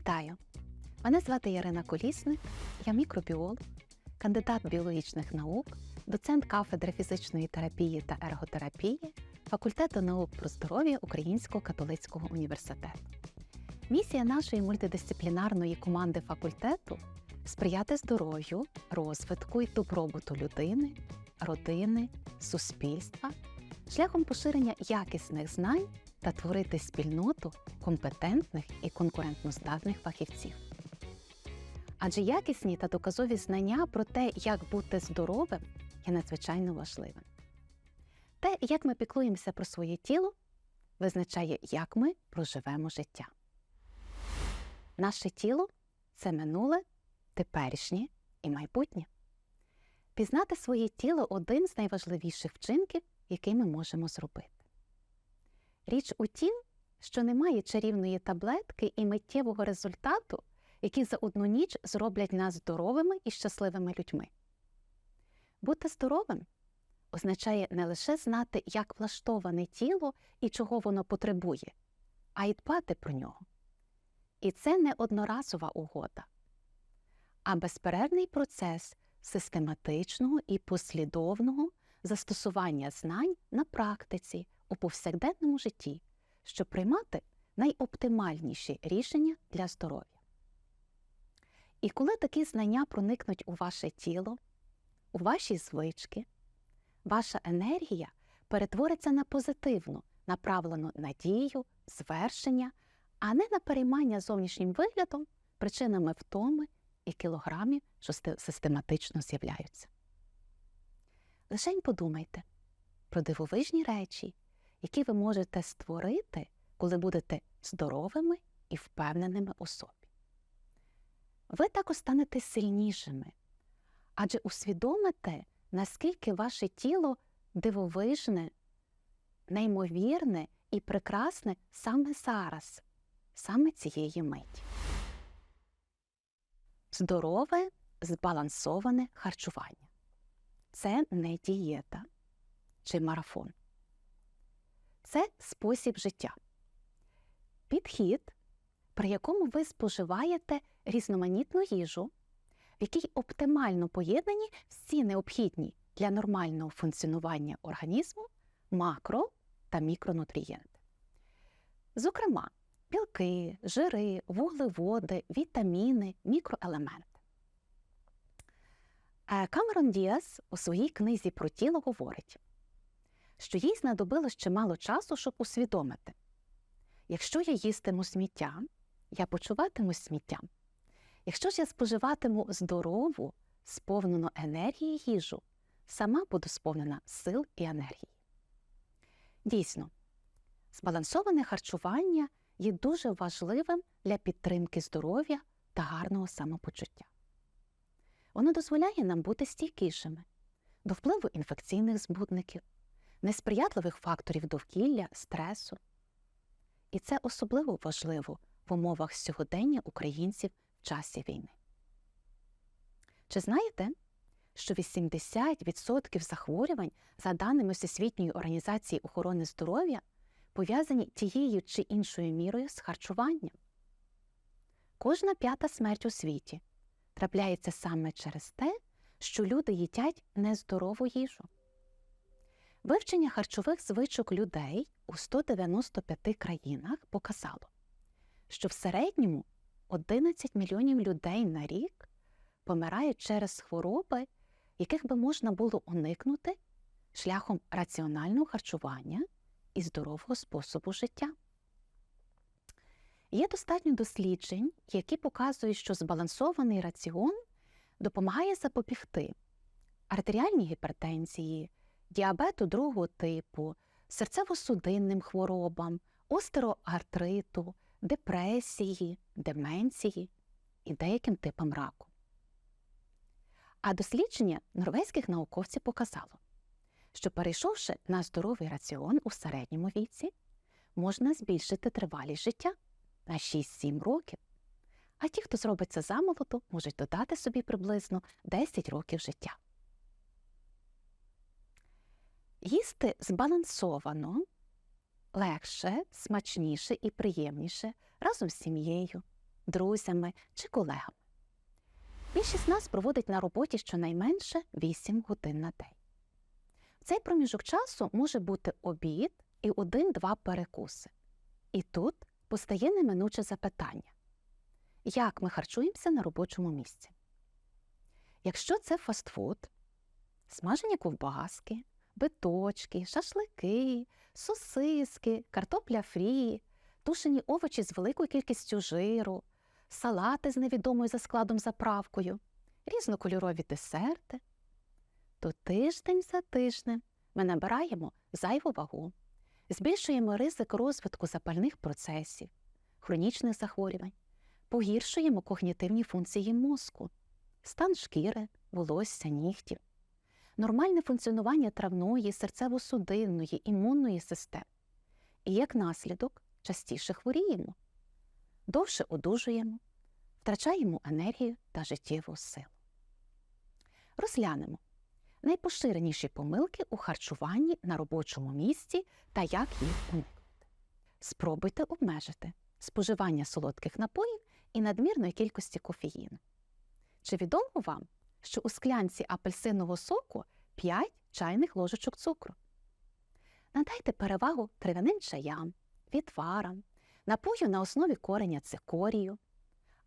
Вітаю! Мене звати Ярина Колісник, я мікробіолог, кандидат біологічних наук, доцент кафедри фізичної терапії та ерготерапії факультету наук про здоров'я Українського католицького університету. Місія нашої мультидисциплінарної команди факультету сприяти здоров'ю, розвитку і добробуту людини, родини, суспільства шляхом поширення якісних знань та творити спільноту компетентних і конкурентноздатних фахівців. Адже якісні та доказові знання про те, як бути здоровим, є надзвичайно важливим. Те, як ми піклуємося про своє тіло, визначає, як ми проживемо життя. Наше тіло це минуле, теперішнє і майбутнє. Пізнати своє тіло один з найважливіших вчинків, який ми можемо зробити. Річ у тім, що немає чарівної таблетки і миттєвого результату, які за одну ніч зроблять нас здоровими і щасливими людьми. Бути здоровим означає не лише знати, як влаштоване тіло і чого воно потребує, а й дбати про нього. І це не одноразова угода, а безперервний процес систематичного і послідовного застосування знань на практиці у повсякденному житті, щоб приймати найоптимальніші рішення для здоров'я. І коли такі знання проникнуть у ваше тіло, у ваші звички, ваша енергія перетвориться на позитивну, направлену надію, звершення, а не на переймання зовнішнім виглядом, причинами втоми і кілограмів, що систематично з'являються. Лишень подумайте про дивовижні речі, які ви можете створити, коли будете здоровими і впевненими у собі. Ви також станете сильнішими, адже усвідомите, наскільки ваше тіло дивовижне, неймовірне і прекрасне саме зараз, саме цієї миті. Здорове, збалансоване харчування це не дієта чи марафон. Це спосіб життя. Підхід, при якому ви споживаєте різноманітну їжу, в якій оптимально поєднані всі необхідні для нормального функціонування організму макро та мікронутрієнти. Зокрема, білки, жири, вуглеводи, вітаміни, мікроелементи. Камерон Діас у своїй книзі про тіло говорить, що їй знадобилось чимало часу, щоб усвідомити, якщо я їстиму сміття, я почуватимусь сміттям. Якщо ж я споживатиму здорову, сповнену енергії їжу, сама буду сповнена сил і енергії. Дійсно, збалансоване харчування є дуже важливим для підтримки здоров'я та гарного самопочуття. Воно дозволяє нам бути стійкішими до впливу інфекційних збудників, несприятливих факторів довкілля, стресу. І це особливо важливо в умовах сьогодення українців в часі війни. Чи знаєте, що 80% захворювань, за даними Всесвітньої організації охорони здоров'я, пов'язані тією чи іншою мірою з харчуванням? Кожна п'ята смерть у світі трапляється саме через те, що люди їдять нездорову їжу. Вивчення харчових звичок людей у 195 країнах показало, що в середньому 11 мільйонів людей на рік помирають через хвороби, яких би можна було уникнути шляхом раціонального харчування і здорового способу життя. Є достатньо досліджень, які показують, що збалансований раціон допомагає запобігти артеріальній гіпертензії, діабету другого типу, серцево-судинним хворобам, остероартриту, депресії, деменції і деяким типам раку. А дослідження норвезьких науковців показало, що перейшовши на здоровий раціон у середньому віці, можна збільшити тривалість життя на 6-7 років. А ті, хто зробить це замолоду, можуть додати собі приблизно 10 років життя. Їсти збалансовано легше, смачніше і приємніше разом з сім'єю, друзями чи колегами. Більшість нас проводить на роботі щонайменше 8 годин на день. В цей проміжок часу може бути обід і один-два перекуси. І тут постає неминуче запитання: як ми харчуємося на робочому місці? Якщо це фастфуд, смажені ковбаски, биточки, шашлики, сосиски, картопля фрі, тушені овочі з великою кількістю жиру, салати з невідомою за складом заправкою, різнокольорові десерти, то тиждень за тижнем ми набираємо зайву вагу, збільшуємо ризик розвитку запальних процесів, хронічних захворювань, погіршуємо когнітивні функції мозку, стан шкіри, волосся, нігтів, нормальне функціонування травної, серцево-судинної, імунної системи. І як наслідок частіше хворіємо, довше одужуємо, втрачаємо енергію та життєву силу. Розглянемо найпоширеніші помилки у харчуванні на робочому місці та як їх уникнути. Спробуйте обмежити споживання солодких напоїв і надмірної кількості кофеїну. Чи відомо вам, що у склянці апельсинового соку 5 чайних ложечок цукру? Надайте перевагу трав'яним чаям, відварам, напою на основі кореня цикорію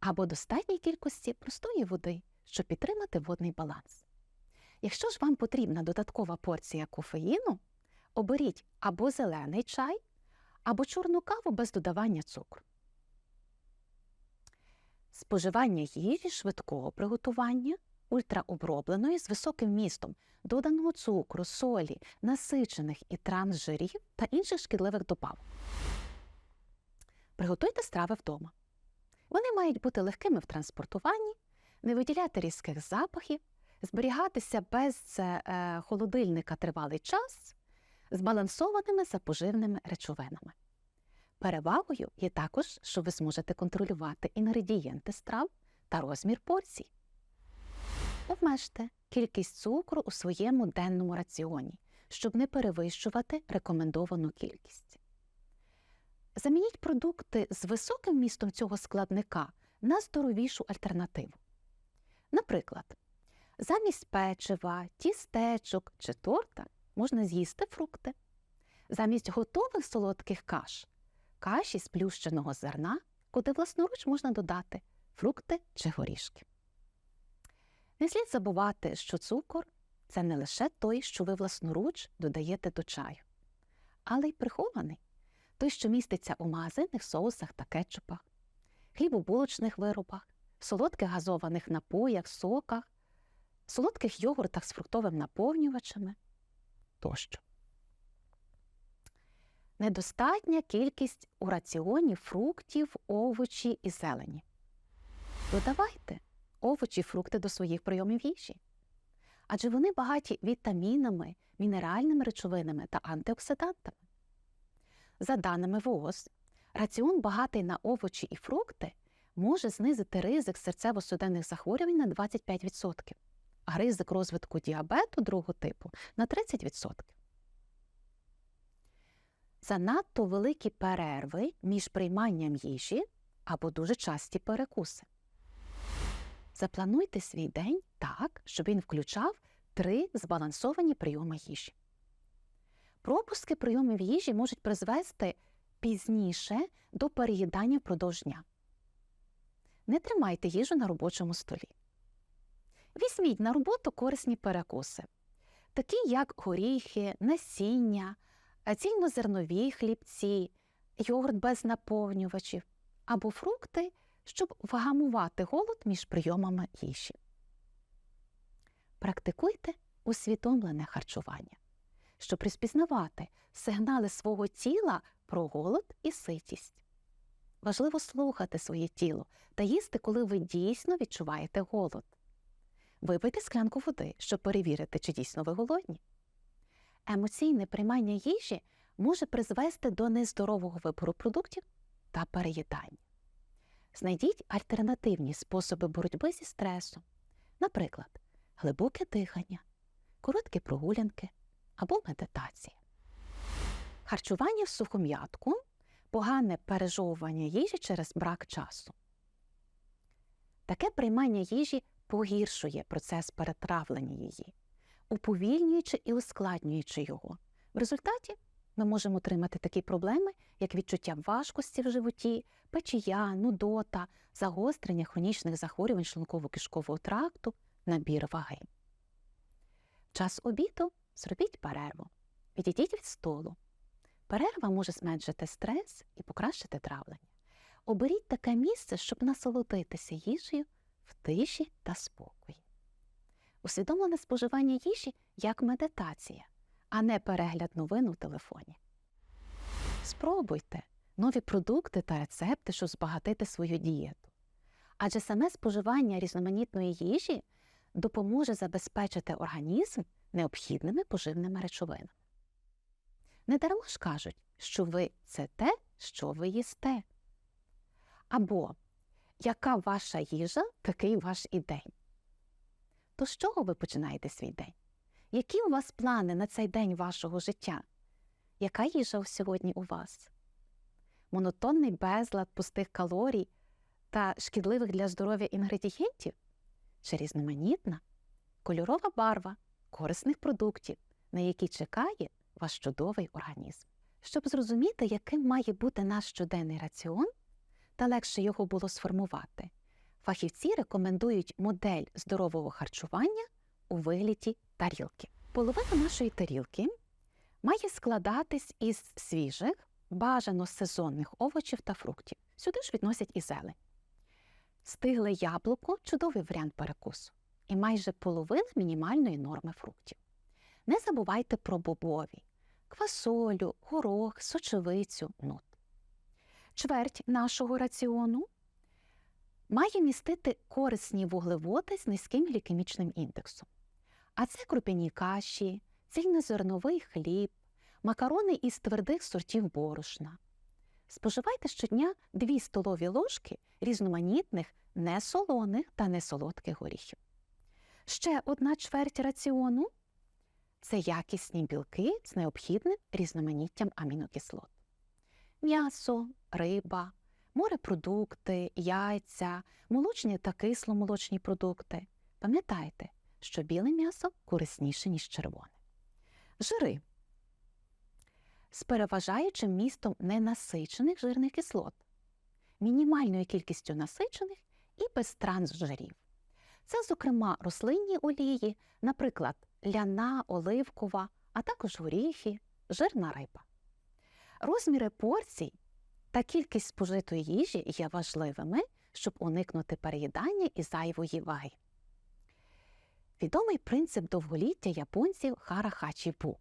або достатній кількості простої води, щоб підтримати водний баланс. Якщо ж вам потрібна додаткова порція кофеїну, оберіть або зелений чай, або чорну каву без додавання цукру. Споживання їжі швидкого приготування, ультраобробленої з високим вмістом доданого цукру, солі, насичених і трансжирів та інших шкідливих добавок. Приготуйте страви вдома. Вони мають бути легкими в транспортуванні, не виділяти різких запахів, зберігатися без е, холодильника тривалий час, збалансованими запоживними речовинами. Перевагою є також, що ви зможете контролювати інгредієнти страв та розмір порцій. Обмежте кількість цукру у своєму денному раціоні, щоб не перевищувати рекомендовану кількість. Замініть продукти з високим містом цього складника на здоровішу альтернативу. Наприклад, замість печива, тістечок чи торта можна з'їсти фрукти. Замість готових солодких каш каші з плющеного зерна, куди власноруч можна додати фрукти чи горішки. Не слід забувати, що цукор це не лише той, що ви власноруч додаєте до чаю, але й прихований той, що міститься у магазинних соусах та кетчупах, хлібобулочних виробах, солодких газованих напоях, соках, солодких йогуртах з фруктовим наповнювачами тощо. Недостатня кількість у раціоні фруктів, овочі і зелені. Додавайте овочі, фрукти до своїх прийомів їжі. Адже вони багаті вітамінами, мінеральними речовинами та антиоксидантами. За даними ВООЗ, раціон багатий на овочі і фрукти може знизити ризик серцево-судинних захворювань на 25%, а ризик розвитку діабету другого типу на 30%. Занадто великі перерви між прийманням їжі або дуже часті перекуси. Заплануйте свій день так, щоб він включав три збалансовані прийоми їжі. Пропуски прийомів їжі можуть призвести пізніше до переїдання впродовж дня. Не тримайте їжу на робочому столі. Візьміть на роботу корисні перекуси, такі як горіхи, насіння, цільнозернові хлібці, йогурт без наповнювачів або фрукти, щоб вгамувати голод між прийомами їжі. Практикуйте усвідомлене харчування, щоб розпізнавати сигнали свого тіла про голод і ситість. Важливо слухати своє тіло та їсти, коли ви дійсно відчуваєте голод. Випийте склянку води, щоб перевірити, чи дійсно ви голодні. Емоційне приймання їжі може призвести до нездорового вибору продуктів та переїдання. Знайдіть альтернативні способи боротьби зі стресом, наприклад, глибоке дихання, короткі прогулянки або медитація. Харчування в сухом'ятку погане пережовування їжі через брак часу. Таке приймання їжі погіршує процес перетравлення її, уповільнюючи і ускладнюючи його. В результаті ми можемо отримати такі проблеми, як відчуття важкості в животі, печія, нудота, загострення хронічних захворювань шлунково-кишкового тракту, набір ваги. В час обіду зробіть перерву. Відійдіть від столу. Перерва може зменшити стрес і покращити травлення. Оберіть таке місце, щоб насолодитися їжею в тиші та спокої. Усвідомлене споживання їжі як медитація, а не перегляд новин у телефоні. Спробуйте нові продукти та рецепти, щоб збагатити свою дієту. Адже саме споживання різноманітної їжі допоможе забезпечити організм необхідними поживними речовинами. Недарма ж кажуть, що ви це те, що ви їсте. Або яка ваша їжа, такий ваш і день. То з чого ви починаєте свій день? Які у вас плани на цей день вашого життя? Яка їжа сьогодні у вас? Монотонний безлад пустих калорій та шкідливих для здоров'я інгредієнтів? Чи різноманітна, кольорова барва корисних продуктів, на які чекає ваш чудовий організм? Щоб зрозуміти, яким має бути наш щоденний раціон, та легше його було сформувати, фахівці рекомендують модель здорового харчування у вигляді тарілки. Половина нашої тарілки має складатись із свіжих, бажано сезонних овочів та фруктів. Сюди ж відносять і зелень. Стигле яблуко чудовий варіант перекусу і майже половина мінімальної норми фруктів. Не забувайте про бобові, квасолю, горох, сочевицю, нут. Чверть нашого раціону має містити корисні вуглеводи з низьким глікемічним індексом. А це крупяні каші, цільнозерновий хліб, макарони із твердих сортів борошна. Споживайте щодня 2 столові ложки різноманітних несолоних та несолодких горіхів. Ще одна чверть раціону це якісні білки з необхідним різноманіттям амінокислот. М'ясо, риба, морепродукти, яйця, молочні та кисломолочні продукти. Пам'ятайте, що біле м'ясо корисніше, ніж червоне. Жири з переважаючим містом ненасичених жирних кислот, мінімальною кількістю насичених і без трансжирів. Це, зокрема, рослинні олії, наприклад, ляна, оливкова, а також горіхи, жирна риба. Розміри порцій та кількість спожитої їжі є важливими, щоб уникнути переїдання і зайвої ваги. Відомий принцип довголіття японців харахачі-бу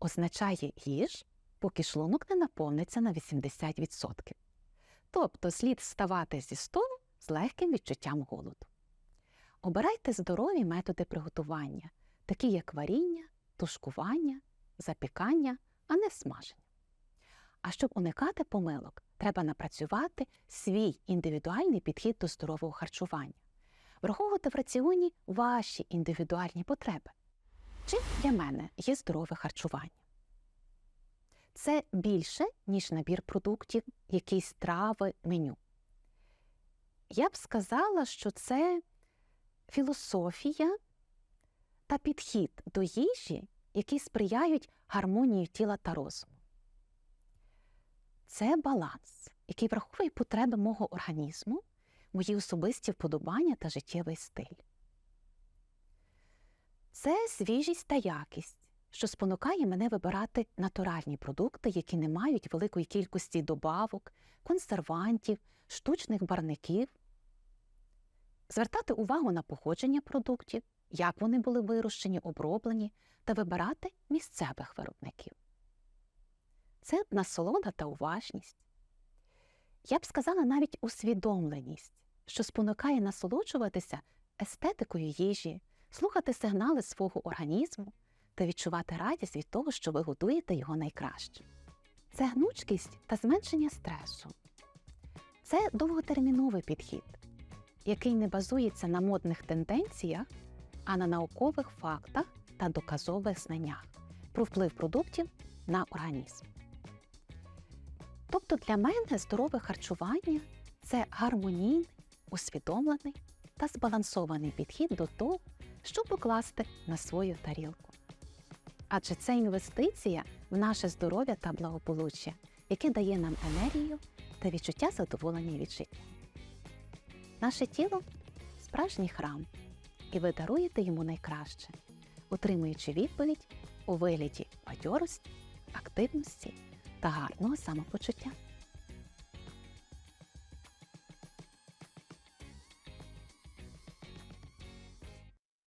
означає їж, поки шлунок не наповниться на 80%. Тобто слід вставати зі столу з легким відчуттям голоду. Обирайте здорові методи приготування, такі як варіння, тушкування, запікання, а не смаження. А щоб уникати помилок, треба напрацювати свій індивідуальний підхід до здорового харчування, враховувати в раціоні ваші індивідуальні потреби. Чим для мене є здорове харчування? Це більше, ніж набір продуктів, якісь трави, меню. Я б сказала, що це філософія та підхід до їжі, які сприяють гармонії тіла та розуму. Це баланс, який враховує потреби мого організму, мої особисті вподобання та життєвий стиль. Це свіжість та якість, що спонукає мене вибирати натуральні продукти, які не мають великої кількості добавок, консервантів, штучних барників, звертати увагу на походження продуктів, як вони були вирощені, оброблені, та вибирати місцевих виробників. Це насолода та уважність. Я б сказала навіть усвідомленість, що спонукає насолоджуватися естетикою їжі, слухати сигнали свого організму та відчувати радість від того, що ви готуєте його найкраще. Це гнучкість та зменшення стресу. Це довготерміновий підхід, який не базується на модних тенденціях, а на наукових фактах та доказових знаннях про вплив продуктів на організм. Тобто для мене здорове харчування це гармонійний, усвідомлений та збалансований підхід до того, що покласти на свою тарілку. Адже це інвестиція в наше здоров'я та благополуччя, яке дає нам енергію та відчуття задоволення від життя. Наше тіло справжній храм, і ви даруєте йому найкраще, отримуючи відповідь у вигляді бадьорості, активності та гарного самопочуття.